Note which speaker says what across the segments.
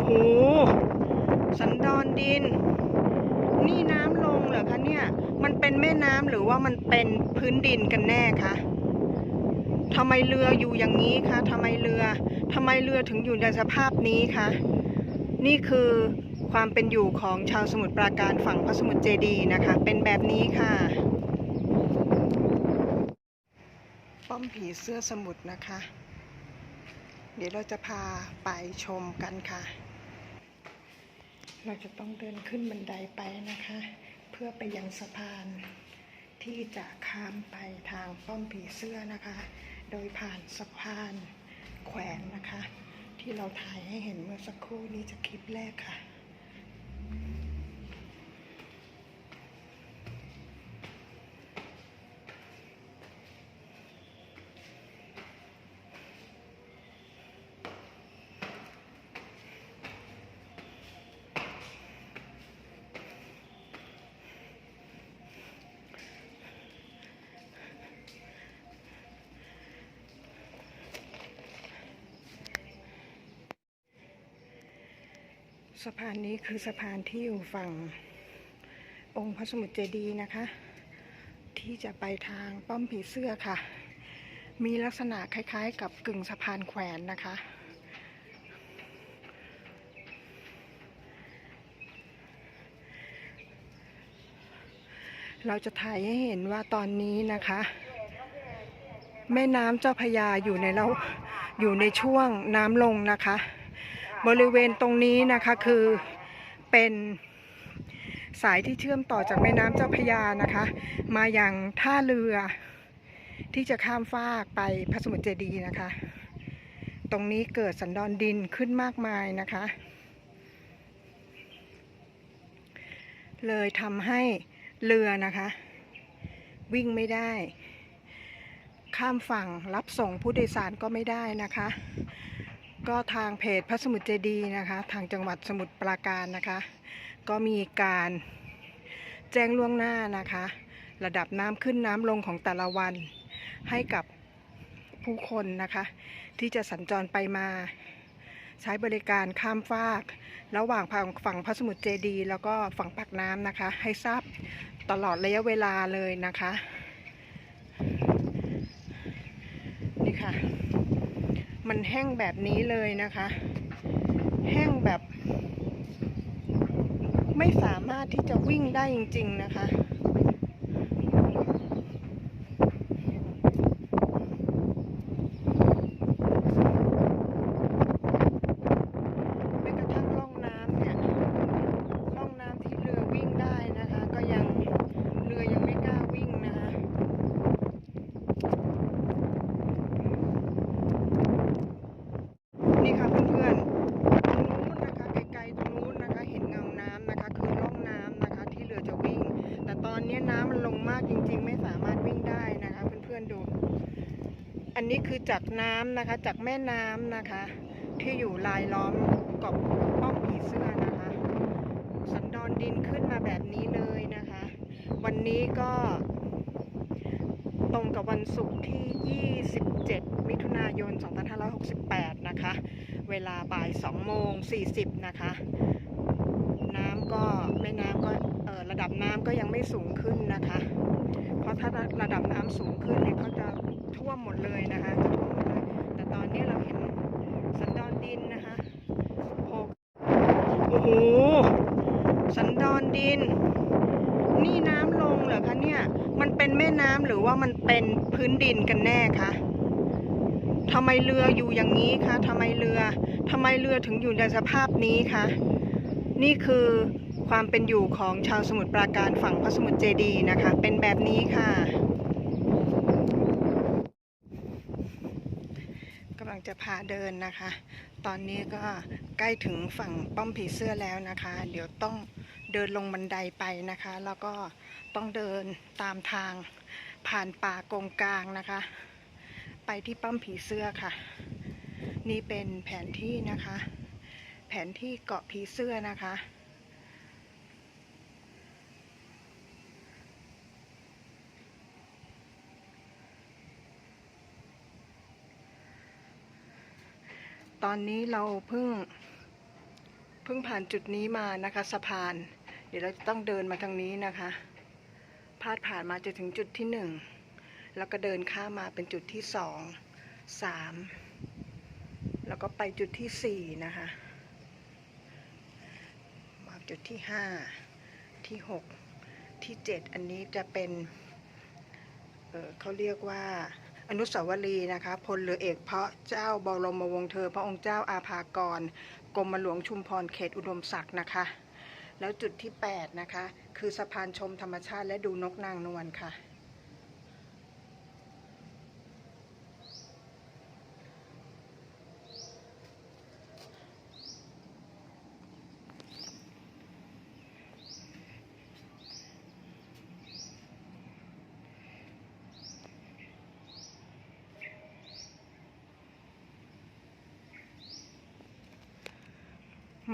Speaker 1: อ้โห สันดอนดิน นี่น้ำลงเหรอคะเนี่ย มันเป็นแม่น้ำหรือว่ามันเป็นพื้นดินกันแน่คะทำไมเรืออยู่อย่างนี้คะทำไมเรือทำไมเรือถึงอยู่ในสภาพนี้คะ นี่คือความเป็นอยู่ของชาวสมุทรปราการฝั่งพระสมุทรเจดีนะคะ เป็นแบบนี้ค่ะ ป้อมผีเสื้อสมุทรนะคะ เดี๋ยวเราจะพาไปชมกันค่ะ เราจะต้องเดินขึ้นบันไดไปนะคะ เพื่อไปยังสะพานที่จะข้ามไปทางป้อมผีเสื้อนะคะ โดยผ่านสะพานแขวนนะคะ ที่เราถ่ายให้เห็นเมื่อสักครู่นี้จะคลิปแรกค่ะ สะพานนี้คือสะพานที่อยู่ฝั่ง องค์พระสมุทรเจดีย์นะคะ ที่จะไปทางป้อมผีเสื้อค่ะ มีลักษณะคล้ายๆ กับกึ่งสะพานแขวนนะคะ เราจะถ่ายให้เห็นว่าตอนนี้นะคะ แม่น้ำเจ้าพยาอยู่ในเราอยู่ในช่วงน้ำลงนะคะ บริเวณตรงนี้นะคะคือเป็นสายที่เชื่อมต่อจากแม่น้ำเจ้าพยานะคะ มาอย่างท่าเรือที่จะข้ามฟากไปพระสมุทรเจดีย์นะคะ ตรงนี้เกิดสันดอนดินขึ้นมากมายนะคะ เลยทำให้เรือนะคะ วิ่งไม่ได้ ข้ามฝั่งรับส่งผู้โดยสารก็ไม่ได้นะคะ ก็ทางเพจพระสมุทรเจดีนะคะ ทางจังหวัดสมุทรปราการนะคะ ก็มีการแจ้งล่วงหน้านะคะ ระดับน้ำขึ้นน้ำลงของแต่ละวัน ให้กับผู้คนนะคะ ที่จะสัญจรไปมา ใช้บริการข้ามฟาก ระหว่างฝั่งฝั่งพระสมุทรเจดี แล้วก็ฝั่งปากน้ำนะคะ ให้ทราบตลอดระยะเวลาเลยนะคะ นี่ค่ะ มันแห้งแบบนี้เลยนะคะ แห้งแบบ ไม่สามารถที่จะวิ่งได้จริง ๆ นะคะ แม้กระทั่งร่องน้ำเนี่ย ร่องน้ำที่เรือวิ่งได้นะคะ ก็ยังเรือยังไม่กล้าวิ่งนะคะ นี่ค่ะเพื่อนๆ ตรงนู้นนะคะไกลๆตรงนู้นนะคะ เห็นเงาน้ำนะคะ คือร่องน้ำนะคะ ที่เรือจะวิ่ง แต่ตอนนี้น้ำมันลงมากจริง ๆ ไม่สามารถวิ่งได้นะคะ เพื่อนๆดู อั นี้คือจากน้ำนะคะ จากแม่น้ำนะคะ ที่อยู่ลายล้อมกาะป้อมผีเสื้อนะคะ สันดอนดินขึ้นมาแบบนี้เลยนะคะ วันนี้ก็ตรงกับวันศุกร์ที่ 27 มิถุนายน 2568 นะคะ เวลาบ่าย 2 โมง 40 นะคะ น้ำก็แม่น้ำก็ระดับน้ำก็ยังไม่สูงขึ้นนะคะ เพราะถ้าระดับน้ำสูงขึ้นเนี่ยเขาจะ ท่วมหมดเลยนะคะท่วมหมดเลย แต่ตอนนี้เราเห็นสันดอนดินนะคะโผล่โอ้โห สันดอนดิน นี่น้ำลงเหรอคะเนี่ย มันเป็นแม่น้ำหรือว่ามันเป็นพื้นดินกันแน่คะทำไมเรืออยู่อย่างนี้คะทำไมเรือทำไมเรือถึงอยู่ในสภาพนี้คะนี่คือความเป็นอยู่ของชาวสมุทรปราการฝั่งพระสมุทรเจดีนะคะ เป็นแบบนี้ค่ะกำลัง จะพาเดินนะคะ ตอนนี้ก็ใกล้ถึงฝั่งป้อมผีเสื้อแล้วนะคะ เดี๋ยวต้องเดินลงบันไดไปนะคะ แล้วก็ต้องเดินตามทางผ่านป่ากงกลางนะคะ ไปที่ป้อมผีเสื้อค่ะ นี่เป็นแผนที่นะคะ แผนที่เกาะผีเสื้อนะคะ ตอนนี้เราเพิ่งเพิ่งผ่านจุดนี้มานะคะสะพาน เดี๋ยวเราจะต้องเดินมาทางนี้นะคะ พาดผ่านมาจะถึงจุดที่หนึ่งแล้วก็เดินข้ามมาเป็นจุดที่สองสามแล้วก็ไปจุดที่สี่นะคะมาจุดที่ห้าที่หกที่เจ็ดอันนี้จะเป็นเออเขาเรียกว่า อนุสาวรีย์นะคะพลเรือเอกเพราะเจ้าบรมวงศ์เธอ พระองค์เจ้าอาภากรกรมหลวงชุมพรเขตอุดมศักดิ์นะคะ แล้วจุดที่ 8 นะคะ คือสะพานชมธรรมชาติและดูนกนางนวลค่ะ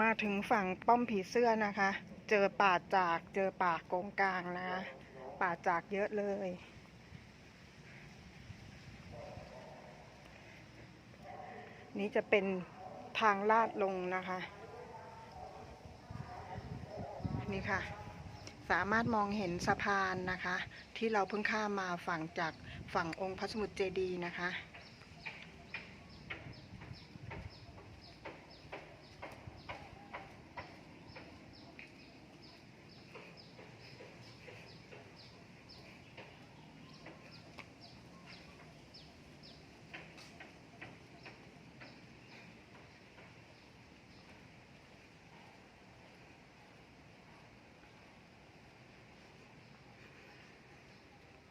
Speaker 1: มาถึงฝั่งป้อมผีเสื้อนะคะ เจอป่าจากเจอป่าโกงกลางนะคะ ป่าจากเยอะเลย นี่จะเป็นทางลาดลงนะคะ นี่ค่ะ สามารถมองเห็นสะพานนะคะ ที่เราเพิ่งข้ามมาฝั่งจากฝั่งองค์พระสมุทรเจดีย์นะคะ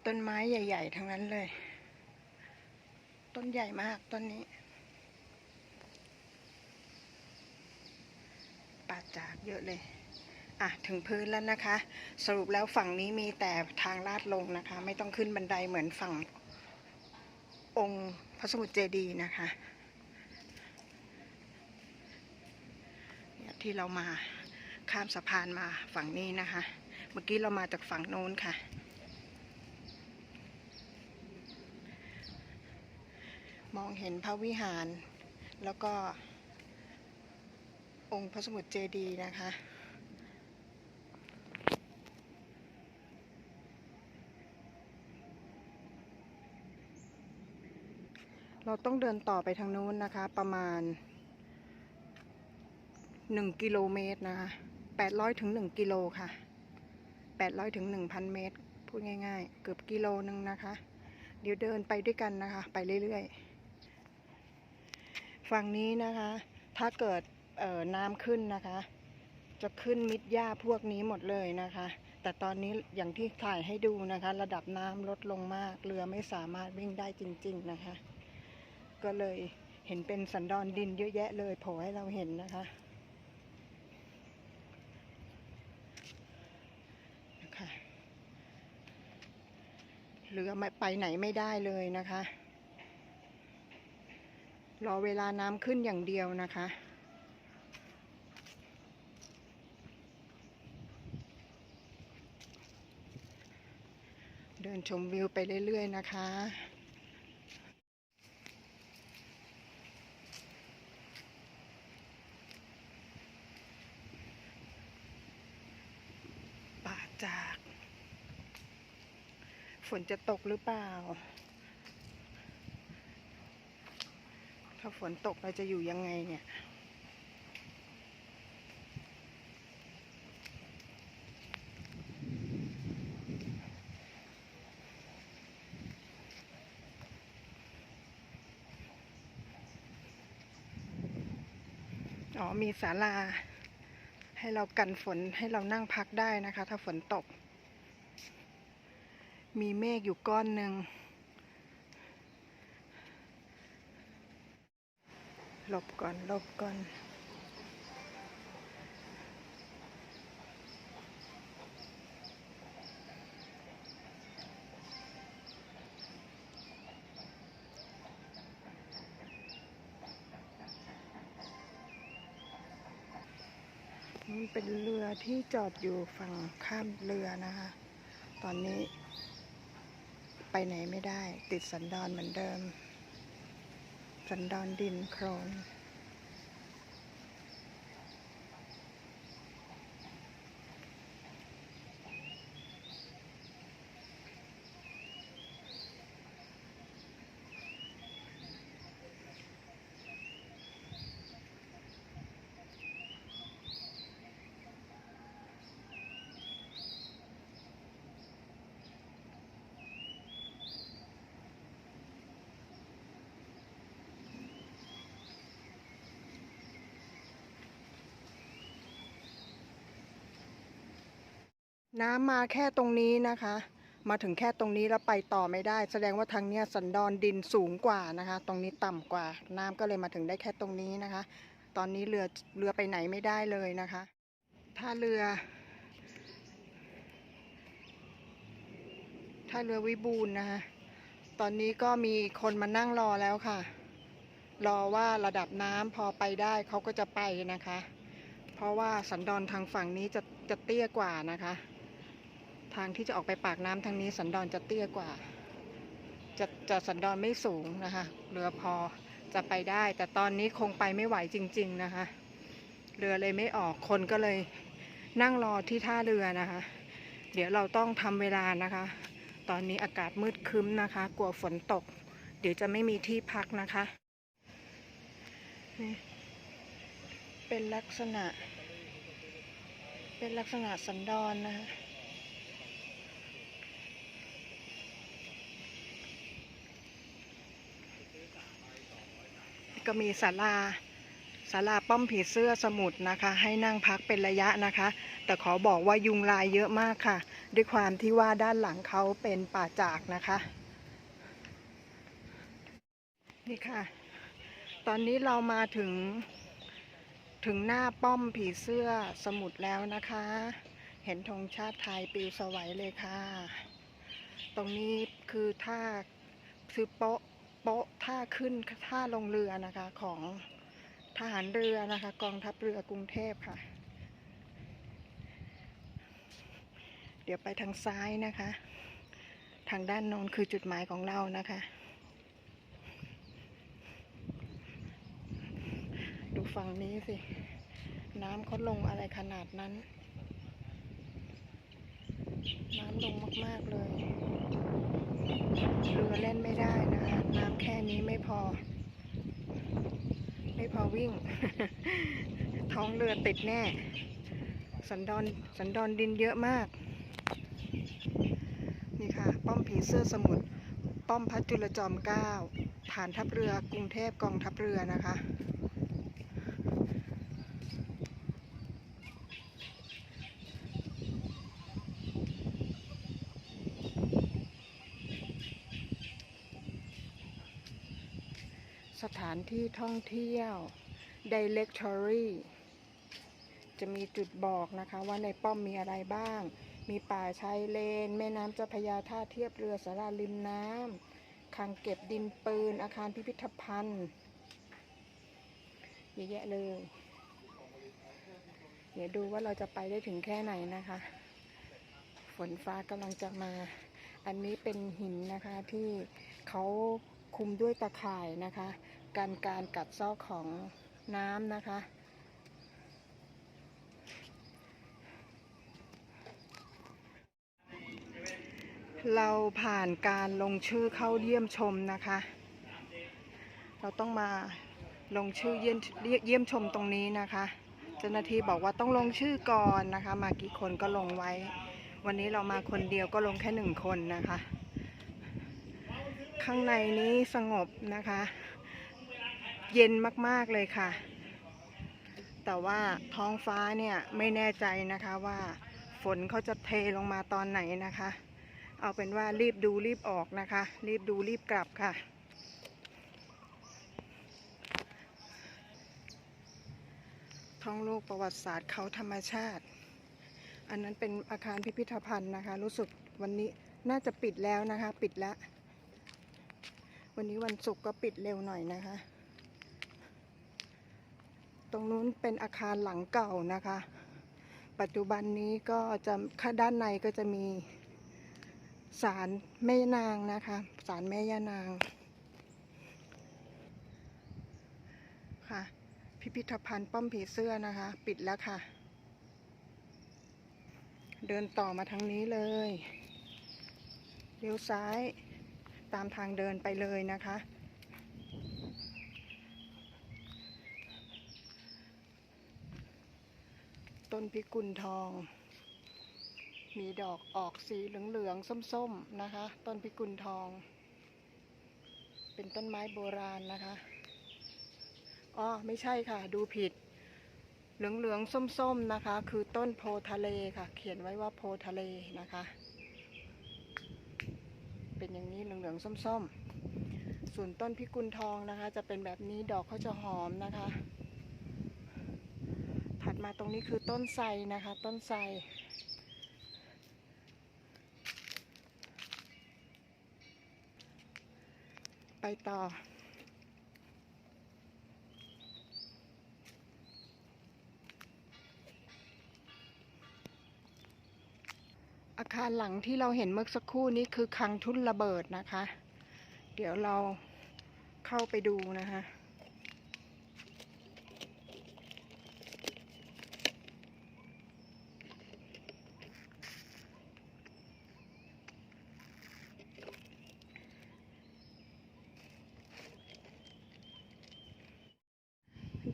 Speaker 1: ต้นไม้ใหญ่ ๆ ทั้งนั้นเลย ต้นใหญ่มากต้นนี้ ป่าจากเยอะเลย อะ ถึงพื้นแล้วนะคะ สรุปแล้วฝั่งนี้มีแต่ทางลาดลงนะคะ ไม่ต้องขึ้นบันไดเหมือนฝั่งองค์พระสมุทรเจดีย์นะคะที่เรามาข้ามสะพานมาฝั่งนี้นะคะ เมื่อกี้เรามาจากฝั่งโน้นค่ะ มองเห็นพระวิหาร แล้วก็ องค์พระสมุทรเจดีย์นะคะ เราต้องเดินต่อไปทางนู้นนะคะ ประมาณ 1 กิโลเมตรนะคะ800ถึง1กิโลค่ะ 800ถึง1,000 เมตร พูดง่ายๆ เกือบกิโลนึงนะคะ เดี๋ยวเดินไปด้วยกันนะคะ ไปเรื่อยๆ ฝั่งนี้นะคะ ถ้าเกิดน้ำขึ้นนะคะ จะขึ้นมิดหญ้าพวกนี้หมดเลยนะคะ แต่ตอนนี้อย่างที่ถ่ายให้ดูนะคะ ระดับน้ำลดลงมาก เรือไม่สามารถวิ่งได้จริง ๆนะคะ ก็เลยเห็นเป็นสันดอนดินเยอะแยะเลยโผล่ให้เราเห็นนะคะนะคะเรือไม่ไปไหนไม่ได้เลยนะคะ รอเวลาน้ำขึ้นอย่างเดียวนะคะ เดินชมวิวไปเรื่อยๆนะคะป่าจาก ฝนจะตกหรือเปล่า ถ้าฝนตกเราจะอยู่ยังไงเนี่ยอ๋อ มีศาลา ให้เรากันฝนให้เรานั่งพักได้นะคะ ถ้าฝนตก มีเมฆอยู่ก้อนหนึ่ง ลบก่อนหลบก่อนนี่เป็นเรือที่จอดอยู่ฝั่งข้ามเรือนะคะ ตอนนี้ไปไหนไม่ได้ติดสันดอนเหมือนเดิม สันดอนดินโครน น้ำมาแค่ตรงนี้นะคะ มาถึงแค่ตรงนี้แล้วไปต่อไม่ได้ แสดงว่าทางเนี้ยสันดอนดินสูงกว่านะคะ ตรงนี้ต่ำกว่า น้ำก็เลยมาถึงได้แค่ตรงนี้นะคะ ตอนนี้เรือเรือไปไหนไม่ได้เลยนะคะท่าเรือท่าเรือวิบูลนะคะ ตอนนี้ก็มีคนมานั่งรอแล้วค่ะ รอว่าระดับน้ำพอไปได้เขาก็จะไปนะคะ เพราะว่าสันดอนทางฝั่งนี้จะจะเตี้ยกว่านะคะ ทางที่จะออกไปปากน้ำทางนี้ สันดอนจะเตี้ยกว่า จะจะสันดอนไม่สูงนะคะ เรือพอจะไปได้ แต่ตอนนี้คงไปไม่ไหวจริง ๆนะคะ เรือเลยไม่ออกคนก็เลยนั่งรอที่ท่าเรือนะคะ เดี๋ยวเราต้องทำเวลานะคะ ตอนนี้อากาศมืดคึ้มนะคะ กลัวฝนตก เดี๋ยวจะไม่มีที่พักนะคะ เป็นลักษณะ เป็นลักษณะสันดอนนะคะ ก็มีศาลาศาลาป้อมผีเสื้อสมุทรนะคะ ให้นั่งพักเป็นระยะนะคะ แต่ขอบอกว่ายุงลายเยอะมากค่ะ ด้วยความที่ว่าด้านหลังเขาเป็นป่าจากนะคะ นี่ค่ะ ตอนนี้เรามาถึงถึงหน้าป้อมผีเสื้อสมุทรแล้วนะคะ เห็นธงชาติไทยปิวสวัยเลยค่ะ ตรงนี้คือท่าคือโป๊ะ โป๊ะท่าขึ้นท่าลงเรือนะคะของทหารเรือนะคะ กองทัพเรือกรุงเทพค่ะ เดี๋ยวไปทางซ้ายนะคะ ทางด้านโน้นคือจุดหมายของเรานะคะ ดูฝั่งนี้สิ น้ำเขาลงอะไรขนาดนั้น น้ำลงมาก ๆ เลย เรือเล่นไม่ได้นะคะน้ำแค่นี้ไม่พอ ไม่พอวิ่ง ท้องเรือติดแน่ สันดอนสันดอนดินเยอะมาก นี่ค่ะ ป้อมผีเสื้อสมุทรป้อมพระจุลจอมเกล้าฐานทัพเรือกรุงเทพกองทัพเรือนะคะานที่ท่องเที่ยว Directory จะมีจุดบอกนะคะว่าในป้อมมีอะไรบ้าง มีป่าชายเลน แม่น้ำเจ้าพระยาท่าเทียบเรือสาราริมน้ำคลังเก็บดินปืน อาคารพิพิธภัณฑ์เยอะแยะเลย เดี๋ยวดูว่าเราจะไปได้ถึงแค่ไหนนะคะ ฝนฟ้ากำลังจะมา อันนี้เป็นหินนะคะที่เขาคุมด้วยตะข่ายนะคะ การการกัดเซอกของน้ำนะคะ เราผ่านการลงชื่อเข้าเยี่ยมชมนะคะ เราต้องมาลงชื่อเยี่ยมเยี่ยมชมตรงนี้นะคะ เจ้าหน้าที่บอกว่าต้องลงชื่อก่อนนะคะ มากี่คนก็ลงไว้ วันนี้เรามาคนเดียวก็ลงแค่หนึ่งคนนะคะ ข้างในนี้สงบนะคะ เย็นมากๆเลยค่ะ แต่ว่าท้องฟ้าเนี่ยไม่แน่ใจนะคะว่าฝนเขาจะเทลงมาตอนไหนนะคะ เอาเป็นว่ารีบดูรีบออกนะคะ รีบดูรีบกลับค่ะ ท้องโลกประวัติศาสตร์เขาธรรมชาติ อันนั้นเป็นอาคารพิพิธภัณฑ์นะคะ รู้สึกวันนี้น่าจะปิดแล้วนะคะ ปิดแล้ววันนี้วันศุกร์ก็ปิดเร็วหน่อยนะคะ รงนู้นเป็นอาคารหลังเก่านะคะ ปัจจุบันนี้ก็จะข้าด้านในก็จะมีศาลแม่ยานางนะคะศาลแม่ย่านางค่ะ พิพิธภัณฑ์ป้อมผีเสื้อนะคะ ปิดแล้วค่ะ เดินต่อมาทางนี้เลยเลี้ยวซ้ายตามทางเดินไปเลยนะคะ ต้นพิกุลทอง มีดอกออกสีเหลืองๆส้มๆนะคะ ต้นพิกุลทอง เป็นต้นไม้โบราณนะคะอ๋อไม่ใช่ค่ะ ดูผิด เหลืองๆส้มๆนะคะ คือต้นโพทะเลค่ะ เขียนไว้ว่าโพทะเลนะคะ เป็นอย่างนี้เหลืองๆส้มๆส่วนต้นพิกุลทองนะคะ จะเป็นแบบนี้ดอกเขาจะหอมนะคะ ถัดมาตรงนี้คือต้นไทรนะคะ ต้นไทรไปต่อ อาคารหลังที่เราเห็นเมื่อสักครู่นี้คือคังทุนระเบิดนะคะ เดี๋ยวเราเข้าไปดูนะคะ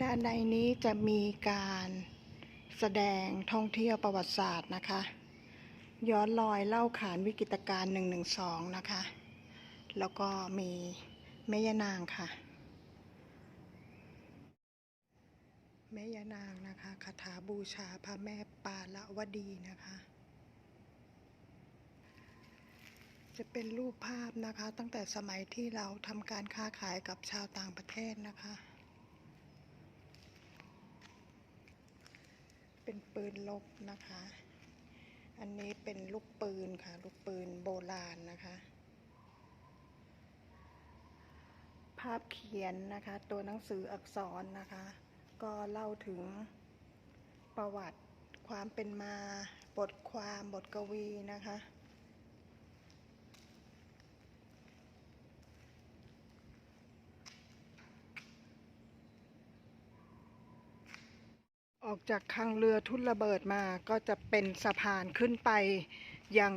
Speaker 1: ด้านในนี้จะมีการแสดงท่องเที่ยวประวัติศาสตร์นะคะ ย้อนรอยเล่าขานวิกฤตการณ์112 นะคะ แล้วก็มีแม่ยานางค่ะ แม่ยานางนะคะคาถาบูชาพระแม่ปาละวดีนะคะ จะเป็นรูปภาพนะคะตั้งแต่สมัยที่เราทำการค้าขายกับชาวต่างประเทศนะคะ เป็นปืนลบนะคะ อันนี้เป็นลูกปืนค่ะ ลูกปืนโบราณนะคะ ภาพเขียนนะคะ ตัวหนังสืออักษรนะคะ ก็เล่าถึงประวัติความเป็นมา บทความบทกวีนะคะ ออกจากคังเรือทุ่นระเบิดมาก็จะเป็นสะพานขึ้นไป ยัง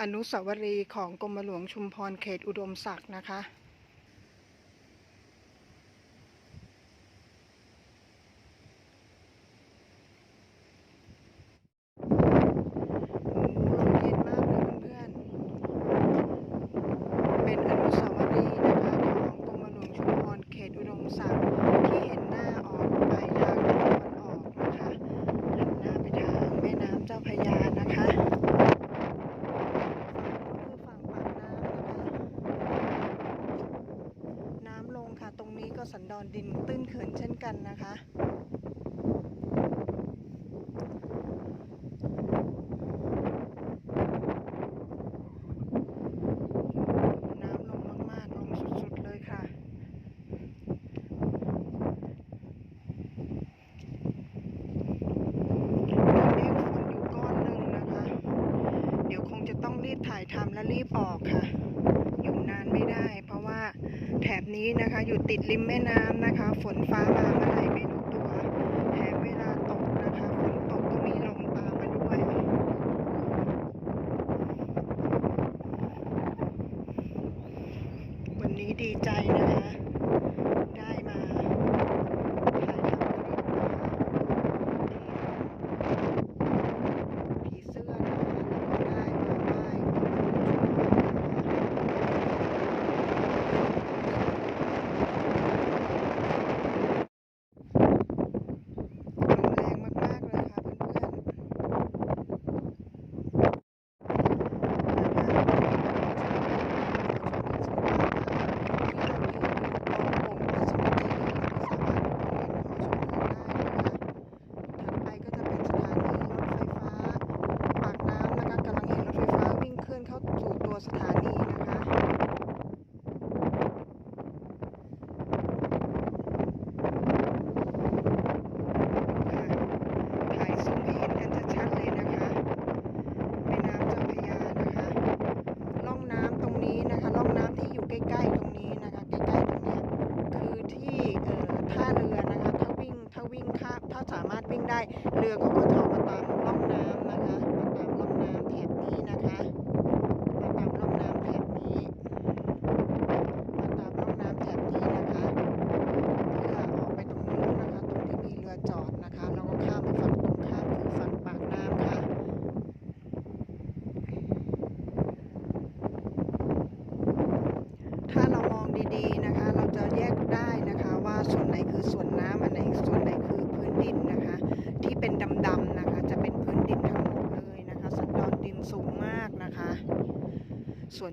Speaker 1: อนุสาวรีย์ของกรมหลวงชุมพรเขตอุดมศักดิ์นะคะ ติดริมแม่น้ำนะคะ ฝนฟ้ามา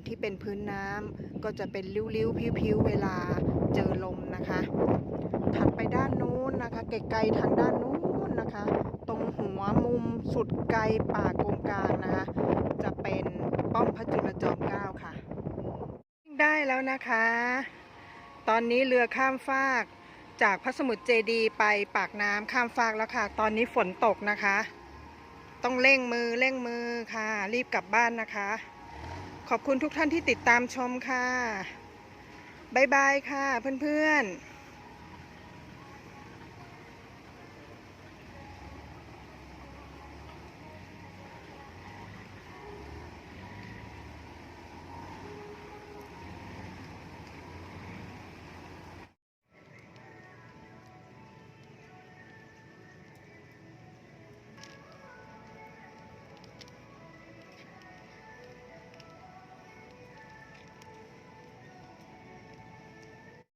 Speaker 1: ที่เป็นพื้นน้ำก็จะเป็นริ้วๆพิ้วๆเวลาเจอลมนะคะ ถัดไปด้านนู้นนะคะไกลๆทางด้านนู้นนะคะ ตรงหัวมุมสุดไกลป่ากงกลางนะคะ จะเป็นป้อมพระจุลจอมเกล้าค่ะ ได้แล้วนะคะ ตอนนี้เรือข้ามฟากจากพระสมุทรเจดีไปปากน้ำข้ามฟากแล้วค่ะ ตอนนี้ฝนตกนะคะ ต้องเร่งมือเร่งมือค่ะ รีบกลับบ้านนะคะ ขอบคุณทุกท่านที่ติดตามชมค่ะ บ๊ายบายค่ะเพื่อนๆ